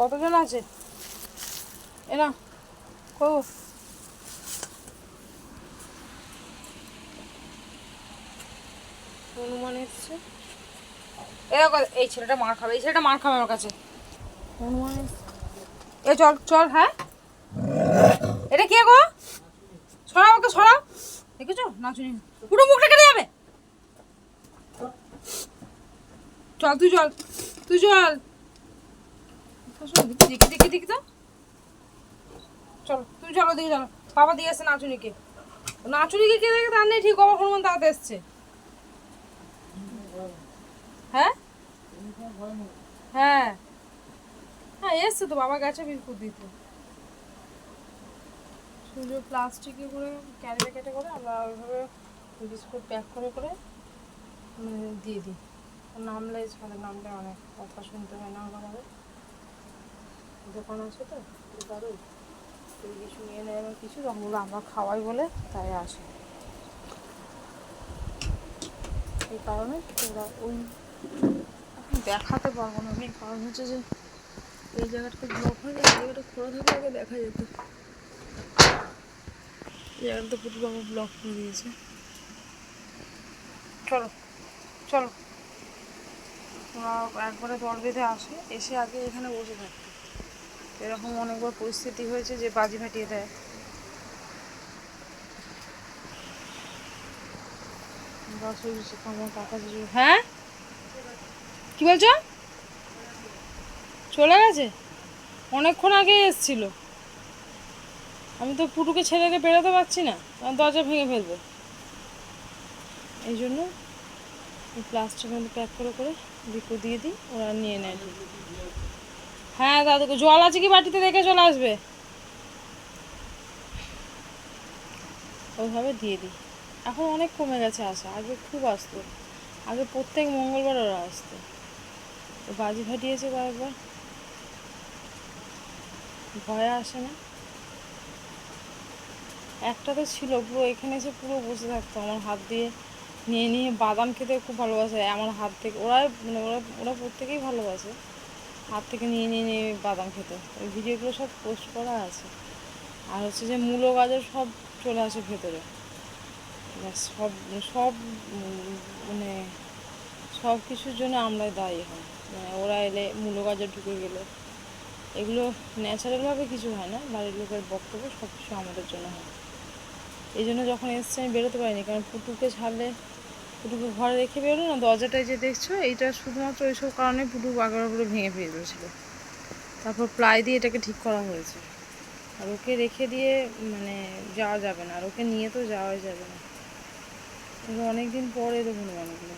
কতজন আছে? এ না কো হনুমান এসছে। এ দেখো, এই ছেলেটা মার খাবে এই ছেলেটা মার খাবে আমার কাছে। হনুমান এ চল চল হ্যাঁ? এটা কে গো? সরাও ওকে সরাও। দেখেছ? না নাচুনি। পুরো মুখটা কেটে যাবে চল, তুই চল তুই চল। দেখি দেখি দেখি দেখি তো। চলো, তুমি চলো দিকে চলো। বাবা দিয়ে এসছে নাচুনিকে। নাচুনিকে কে দেখে? তার নেই, ঠিক আবার হনুমান তাড়াতে এসছে। হ্যাঁ? হ্যাঁ। হ্যাঁ এসছে তো, বাবা গেছে বিস্কুট দিতে। শুধু প্লাস্টিকে করে ক্যারি প্যাকেটে করে আমরা ওইভাবে বিস্কুট প্যাক করে করে দিয়ে দিই। নামলে ছাদের নামলে অনেক কথা শুনতে হয় না আমাদের দোকান আছে তো যদি কিছু নিয়ে নেয় বা কিছু বলে আমরা খাওয়াই বলে তাই আসে। এই কারণে ওরা ওই দেখাতে পারব না। আমি কারণ হচ্ছে যে এই জায়গাটা ব্লক হয়ে যায় জায়গাটা খোলা থাকলে আগে দেখা যেত। এই জায়গাটা পুরো বাবা ব্লক করে দিয়েছে। চলো চলো। ওরা একবারে দর বেঁধে আসে, এসে আগে এখানে বসে থাকতো এরকম অনেকবার পরিস্থিতি হয়েছে যে বাজি ফাটিয়ে দেয়। হয়ে? কি বলছো? চলে গেছে? অনেকক্ষণ আগে এসছিল। আমি তো পুটুকে ছেড়ে বেরোতে পারছি না দরজা ভেঙে ফেলবে। এই জন্য প্লাস্টিকের মধ্যে প্যাক করে করে বিকু দিয়ে দিই, ওরা নিয়ে নেয়। হ্যাঁ দাদুকে জল আছে কি বাটিতে দেখে চলে আসবে? ওইভাবে দিয়ে দিই। এখন অনেক কমে গেছে আসা আগে খুব আসতো। আগে প্রত্যেক মঙ্গলবার ওরা আসতো। তো বাজি ফাটিয়েছে কয়েকবার। ভয়ে আসে না। একটা তো ছিল, পুরো এখানে এসে পুরো বসে থাকতো, আমার হাত দিয়ে নিয়ে নিয়ে বাদাম খেতে খুব ভালোবাসে আমার হাত থেকে। ওরা মানে ওরা ওরা প্রত্যেকেই ভালোবাসে। হাত থেকে নিয়ে নিয়ে নিয়ে বাদাম খেতে। ওই ভিডিওগুলো সব পোস্ট করা আছে। আর হচ্ছে যে মূলো গাজর সব চলে আসে ভেতরে। সব সব মানে সব কিছুর জন্য আমরাই দায়ী হই। মানে ওরা এলে মূলো গাজর ঢুকে গেলে। এগুলো ন্যাচারালভাবে কিছু হয় না। বাড়ির লোকের বক্তব্য সব কিছু আমাদের জন্য হয়। এই জন্য যখন এসছে আমি বেরোতে পারিনি, কারণ পুটুকে ছাড়লে পুটুকে ঘরে রেখে বেরোলো না, দরজাটায় যে দেখছ, এইটা শুধুমাত্র এইসব কারণে পুটু আগের করে ভেঙে ফেলেছিল তারপর প্লাই দিয়ে এটাকে ঠিক করা হয়েছে। আর ওকে রেখে দিয়ে মানে যাওয়া যাবে না, আর ওকে নিয়ে তো যাওয়াই যাবে না। অনেকদিন পরে এলো হনুমানগুলো।